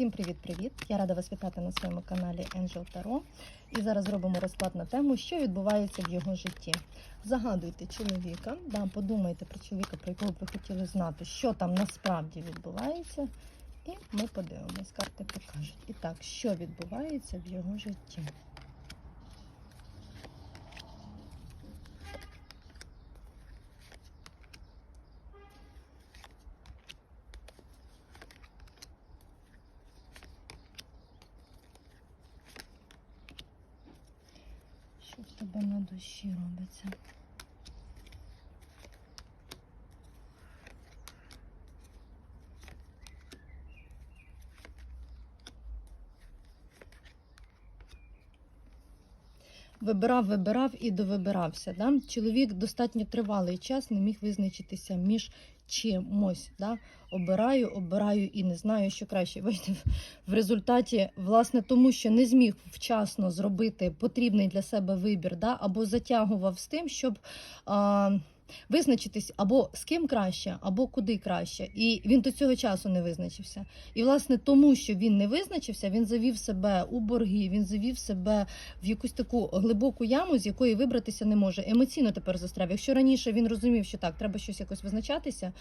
Всім привіт-привіт! Я рада вас вітати на своєму каналі Angel Таро. І зараз зробимо розклад на тему, що відбувається в його житті. Загадуйте чоловіка, да, подумайте про чоловіка, про якого ви хотіли знати, що там насправді відбувається. І ми подивимось, карти покажуть. І так, що відбувається в його житті. Що в тебе на душі робиться? Вибирав, вибирав і довибирався. Да? Чоловік достатньо тривалий час не міг визначитися між чимось. Да? Обираю, обираю і не знаю, що краще. Бачите, в результаті, власне, тому що не зміг вчасно зробити потрібний для себе вибір, да? або затягував з тим, щоб. А, Визначитись або з ким краще, або куди краще. І він до цього часу не визначився. І, власне, тому що він не визначився, він завів себе у борги, він завів себе в якусь таку глибоку яму, з якої вибратися не може. Емоційно тепер застряв. Якщо раніше він розумів, що так, треба щось якось визначатися,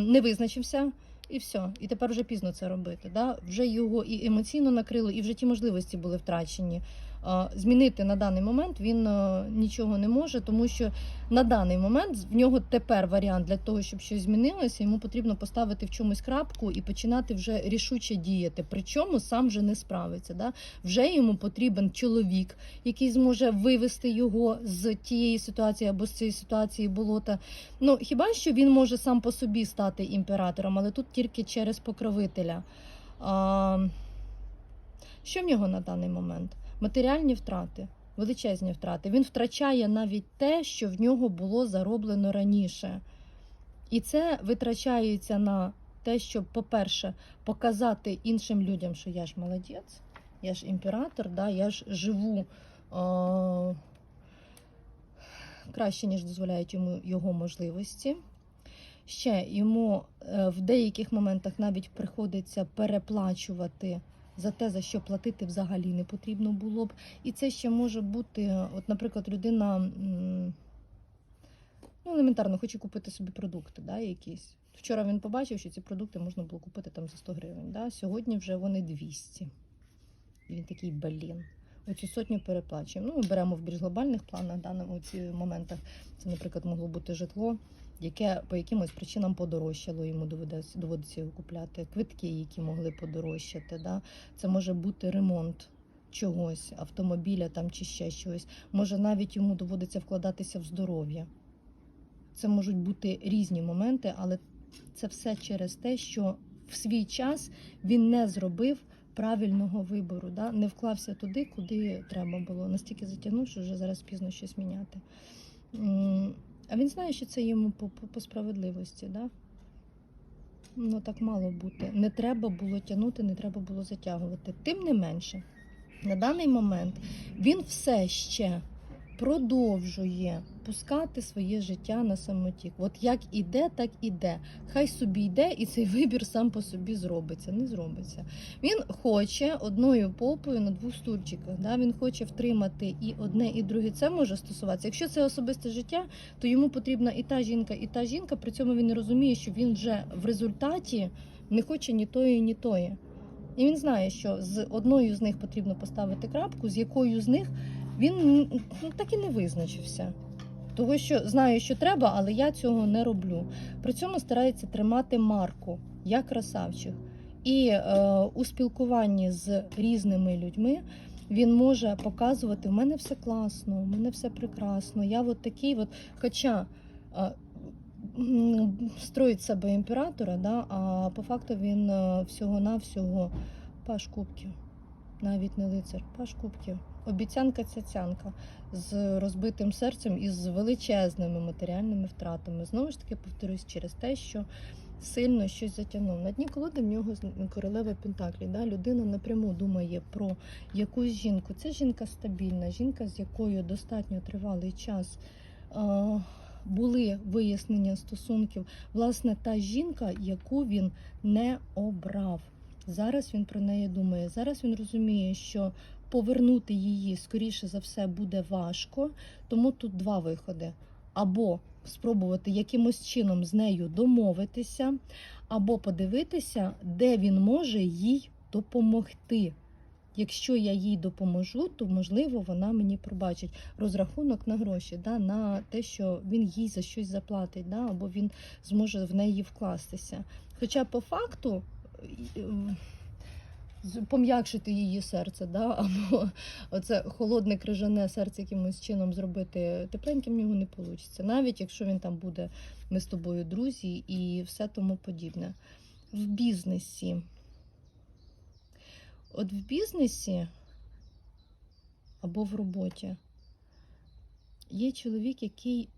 не визначився. І все, і тепер вже пізно це робити. Да? Вже його і емоційно накрило, і в житті можливості були втрачені. А, Змінити на даний момент він нічого не може, тому що на даний момент в нього тепер варіант для того, щоб щось змінилося. Йому потрібно поставити в чомусь крапку і починати вже рішуче діяти. Причому сам вже не справиться. Да? Вже йому потрібен чоловік, який зможе вивести його з тієї ситуації або з цієї ситуації болота. Ну хіба що він може сам по собі стати імператором, але тут тільки через покровителя. А, що в нього на даний момент? Матеріальні втрати, величезні втрати. Він втрачає навіть те, що в нього було зароблено раніше. І це витрачається на те, щоб, по-перше, показати іншим людям, що я ж молодець, я ж імператор, да, я ж живу. А, краще, ніж дозволяють йому його можливості. Ще йому е, в деяких моментах навіть приходиться переплачувати за те, за що платити взагалі не потрібно було б. І це ще може бути, от, наприклад, людина ну, елементарно хоче купити собі продукти, да, якісь. Вчора він побачив, що ці продукти можна було купити там за 100 гривень. Да? Сьогодні вже вони 200. І він такий блін. Оцю сотню переплачуємо. Ну, ми беремо в більш глобальних планах да, на ці моментах. Це, наприклад, могло бути житло, яке по якимось причинам подорожчало, йому доведеться, доводиться його купляти, квитки, які могли подорожчати. Да? Це може бути ремонт чогось, автомобіля там чи ще щось. Може, навіть йому доводиться вкладатися в здоров'я. Це можуть бути різні моменти, але це все через те, що в свій час він не зробив правильного вибору, да? не вклався туди, куди треба було. Настільки затягнув, що вже зараз пізно щось міняти. А він знає, що це йому по, по, по справедливості. Да? Ну так мало бути. Не треба було тягнути, не треба було затягувати. Тим не менше, на даний момент він все ще продовжує пускати своє життя на самотік. От як іде, так іде. Хай собі йде, і цей вибір сам по собі зробиться. Не зробиться. Він хоче одною попою на двох стульчиках. Да? Він хоче втримати і одне, і друге. Це може стосуватися. Якщо це особисте життя, то йому потрібна і та жінка, і та жінка. При цьому він не розуміє, що він вже в результаті не хоче ні тої, ні тої. І він знає, що з одною з них потрібно поставити крапку, з якою з них він ну, так і не визначився. Того, що знаю, що треба, але я цього не роблю. При цьому старається тримати марку я красавчик. І е, у спілкуванні з різними людьми він може показувати: в мене все класно, в мене все прекрасно. Я от такий, от, хоча е, строїть себе імператора, да, а по факту він е, всього-навсього паш кубків, навіть не лицар, паш кубків. Обіцянка цяцянка з розбитим серцем і з величезними матеріальними втратами. Знову ж таки, повторюсь, через те, що сильно щось затягнув. На дні колоди в нього королева Пентаклі. Да? Людина напряму думає про якусь жінку. Це жінка стабільна, жінка, з якою достатньо тривалий час. а, Були вияснення стосунків, власне, та жінка, яку він не обрав. Зараз він про неї думає. Зараз він розуміє, що повернути її, скоріше за все, буде важко. Тому тут два виходи: або спробувати якимось чином з нею домовитися, або подивитися, де він може їй допомогти. Якщо я їй допоможу, то можливо вона мені пробачить розрахунок на гроші, да, на те, що він їй за щось заплатить, да, або він зможе в неї вкластися. Хоча по факту пом'якшити її серце, да, або оце холодне крижане серце якимось чином зробити тепленьким в нього не вийде. Навіть якщо він там буде, ми з тобою друзі і все тому подібне. В бізнесі. От в бізнесі або в роботі є чоловік, який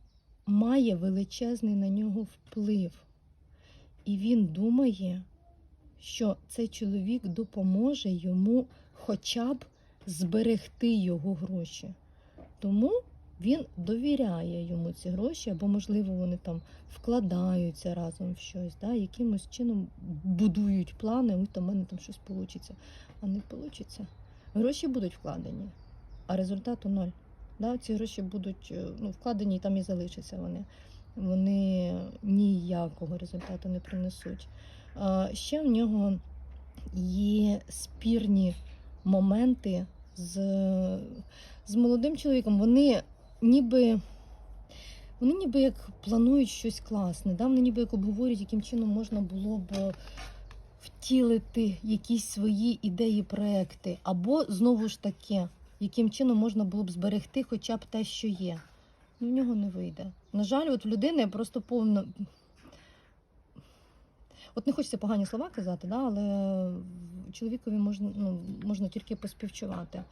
має величезний на нього вплив. І він думає, що цей чоловік допоможе йому хоча б зберегти його гроші. Тому він довіряє йому ці гроші, або, можливо, вони там вкладаються разом в щось, да, якимось чином будують плани, ой, там в мене там щось вийде. А не вийде. Гроші будуть вкладені, а результату ноль. Да, ці гроші будуть е, ну, вкладені і там і залишаться вони. Вони ніякого результату не принесуть. А, ще в нього є спірні моменти з, з молодим чоловіком. Вони ніби. Вони ніби як планують щось класне, да? вони ніби як обговорюють, яким чином можна було б втілити якісь свої ідеї, проекти, або знову ж таки, яким чином можна було б зберегти хоча б те, що є. Ну, в нього не вийде. На жаль, от в людини просто повно. От не хочеться погані слова казати, да, але чоловікові можна, ну, можна тільки поспівчувати.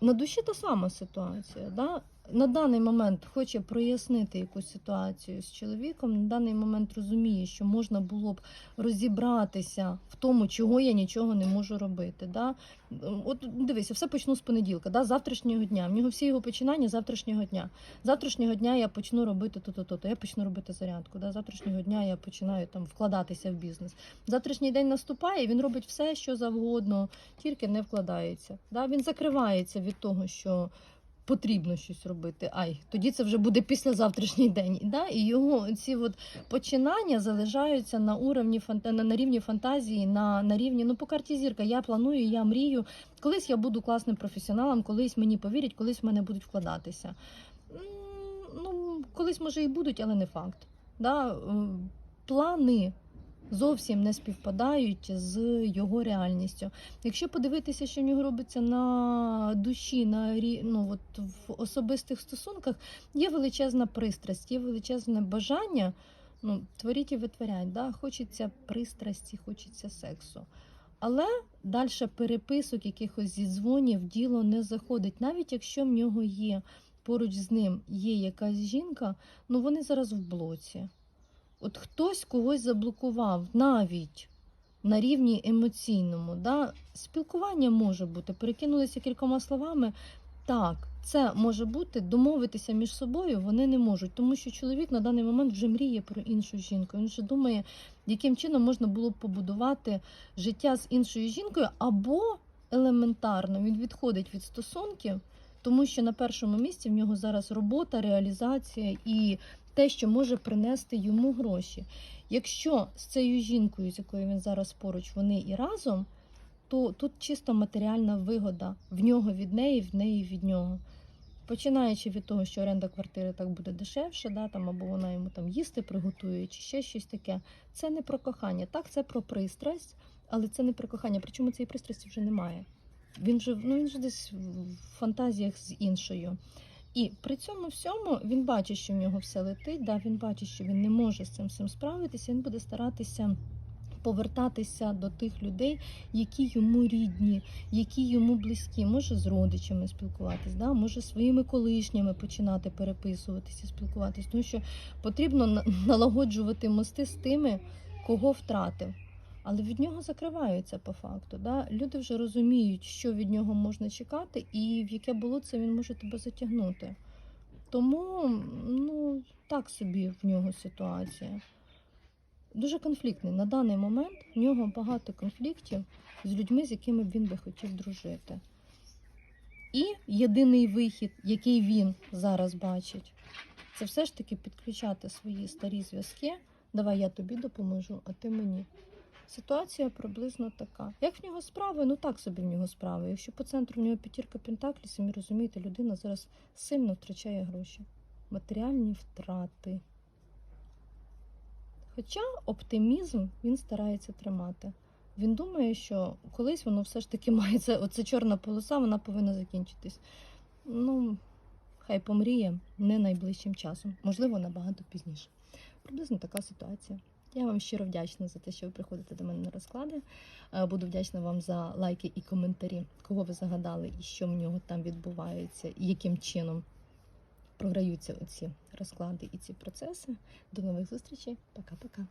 На душі та сама ситуація. Да? На даний момент хоче прояснити якусь ситуацію з чоловіком, на даний момент розуміє, що можна було б розібратися в тому, чого я нічого не можу робити. Да? От дивися, все почну з понеділка, да? завтрашнього дня. В нього всі його починання завтрашнього дня. Завтрашнього дня я почну робити то-то, то-то. Я почну робити зарядку. Да? Завтрашнього дня я починаю там вкладатися в бізнес. Завтрашній день наступає, він робить все, що завгодно, тільки не вкладається. Да? Він закривається від того, що потрібно щось робити. Ай, тоді це вже буде післязавтрашній день. Да? І його ці от починання залишаються на уровні на, рівні фантазії, на, на рівні, ну по карті зірка. Я планую, я мрію. Колись я буду класним професіоналом, колись мені повірять, колись в мене будуть вкладатися. Ну, колись може і будуть, але не факт. Да? Плани зовсім не співпадають з його реальністю. Якщо подивитися, що в нього робиться на душі, на ну, от в особистих стосунках, є величезна пристрасть, є величезне бажання. Ну, творіть і витворять, да? хочеться пристрасті, хочеться сексу. Але далі переписок, якихось зідзвонів, діло не заходить. Навіть якщо в нього є поруч з ним є якась жінка, ну вони зараз в блоці. От хтось когось заблокував навіть на рівні емоційному. Да? Спілкування може бути, перекинулися кількома словами. Так, це може бути, домовитися між собою вони не можуть, тому що чоловік на даний момент вже мріє про іншу жінку. Він вже думає, яким чином можна було б побудувати життя з іншою жінкою, або елементарно він відходить від стосунків, тому що на першому місці в нього зараз робота, реалізація і те, що може принести йому гроші. Якщо з цією жінкою, з якою він зараз поруч, вони і разом, то тут чисто матеріальна вигода в нього від неї, в неї від нього. Починаючи від того, що оренда квартири так буде дешевше, да, там, або вона йому там їсти приготує, чи ще щось таке. Це не про кохання. Так, це про пристрасть, але це не про кохання. Причому цієї пристрасті вже немає. Він же, ну, він же десь в фантазіях з іншою. І при цьому всьому він бачить, що в нього все летить. Да, він бачить, що він не може з цим всім справитися. Він буде старатися повертатися до тих людей, які йому рідні, які йому близькі. Може з родичами спілкуватись, да? може своїми колишніми починати переписуватися, спілкуватись. Тому що потрібно на- налагоджувати мости з тими, кого втратив. Але від нього закриваються по факту. Да? Люди вже розуміють, що від нього можна чекати, і в яке болоце він може тебе затягнути. Тому ну, так собі в нього ситуація. дуже конфліктний. На даний момент в нього багато конфліктів з людьми, з якими він би хотів дружити. І єдиний вихід, який він зараз бачить, це все ж таки підключати свої старі зв'язки. Давай я тобі допоможу, а ти мені. Ситуація приблизно така. Як в нього справи? Ну так собі в нього справи. Якщо по центру в нього п'ятірка пентаклів, самі розумієте, людина зараз сильно втрачає гроші. Матеріальні втрати. Хоча оптимізм він старається тримати. Він думає, що колись воно все ж таки має це, оця чорна полоса, вона повинна закінчитись. Ну, хай помріє не найближчим часом, можливо, набагато пізніше. Приблизно така ситуація. Я вам щиро вдячна за те, що ви приходите до мене на розклади. Е, Буду вдячна вам за лайки і коментарі, кого ви загадали і що в нього там відбувається, і яким чином програються оці розклади і ці процеси. До нових зустрічей. Пока-пока.